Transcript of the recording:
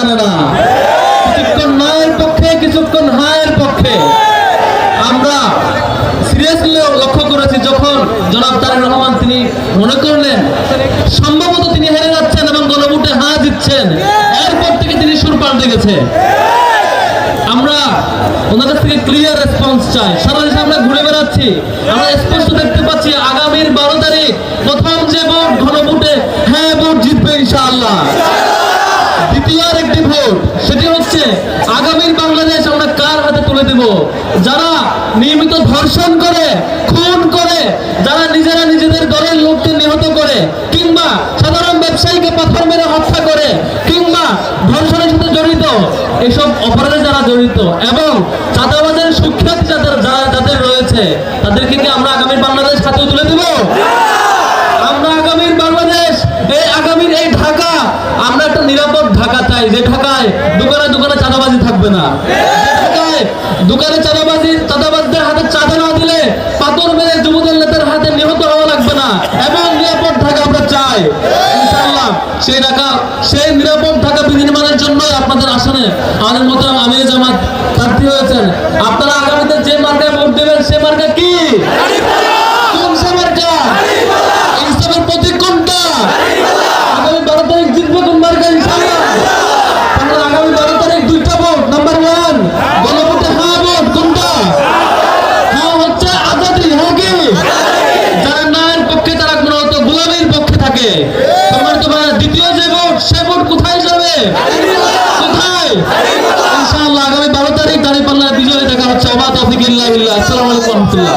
জানে না কিছুক্ষণ নয়ের পক্ষে, কিছুক্ষণ হায়ের পক্ষে। আমরা সিরিয়াসলি লক্ষ্য করেছি, যখন জনাব তারেক রহমান তিনি মনে করলেন, সম্ভবত তিনি হেরে যাচ্ছেন এবং গণভোটে হা দিচ্ছেন এরপর থেকে তিনি সুর পাল্টে গেছে। আমরা কাছ থেকে ক্লিয়ার রেসপন্স চাই। সারা দেশে আমরা ঘুরে বেড়াচ্ছি। আমরা স্পষ্ট দেখতে পাচ্ছি, আগামীর বারো তারিখ প্রথম যে ভোট, গণভোটে হ্যাঁ ভোট জিতবে ইনশাআল্লাহ। ভোট সেটি হচ্ছে আগামীর বাংলাদেশ আমরা কার হাতে তুলে দেব? যারা নিয়মিত ধর্ষণ করে, খুন করে, যারা নিজেরা নিজেদের দলের লোককে নিহত করে, কিংবা সাধারণ ব্যবসায়ীকে পাথর মেরে হত্যা করে, কিংবা ধর্ষণের সাথে জড়িত, এসব অপরাধে যারা জড়িত এবং চাঁদাবাজের সুখ্যাতি যাদের যারা যাদের রয়েছে, তাদেরকে কি আমরা আগামীর বাংলাদেশ হাতে তুলে দেব? আমরা আগামীর বাংলাদেশ, এই আগামীর এই ঢাকা, আমরা একটা নিরাপদ ঢাকা চাই, যে ঢাকায় দোকানে দোকানে চাঁদাবাজি থাকবে না। দোকানে চাঁদাবাজি, চাঁদাবাজদের হাতে চাঁদা না দিলে পাথর মেরে যুবদের নেতার হাতে নিহত হওয়া লাগবে না। এবং নিরাপদ থাকা আমরা চাই। সেই ঢাকা সেই নিরাপদ ঢাকা বিনির্মাণের জন্যই আপনাদের আসনে আমাদের মতো আমির জামাত প্রার্থী হয়েছেন। আপনারা আগামীতে যে মার্কায় ভোট দেবেন সে মার্কা কি কোন সে মার্কা ইসলামের প্রতীক কোনটা আগামী বারো তারিখ জিতবে কোন মার্কা ইনশাআল্লাহ তাহলে আগামী বারো তারিখ দুইটা ভোট নাম্বার ওয়ান গণভোটে হ্যাঁ ভোট কোনটা হ্যাঁ হচ্ছে আজাদি হ্যাঁ কি যারা নায়ের পক্ষে তারা মূলত গোলামীর পক্ষে থাকে। সম্মানিত ভাইরা, দ্বিতীয় যে ভোট, সে ভোট কোথায় যাবে? কোথায়? ইনশাআল্লাহ আগামী বারো তারিখ দাঁড়িয়ে পাল্লার বিজয় দেখা হচ্ছে। অবাধ অফিক ইল্লাহ আসসালামু আলাইকুম রহমতুল্লাহ।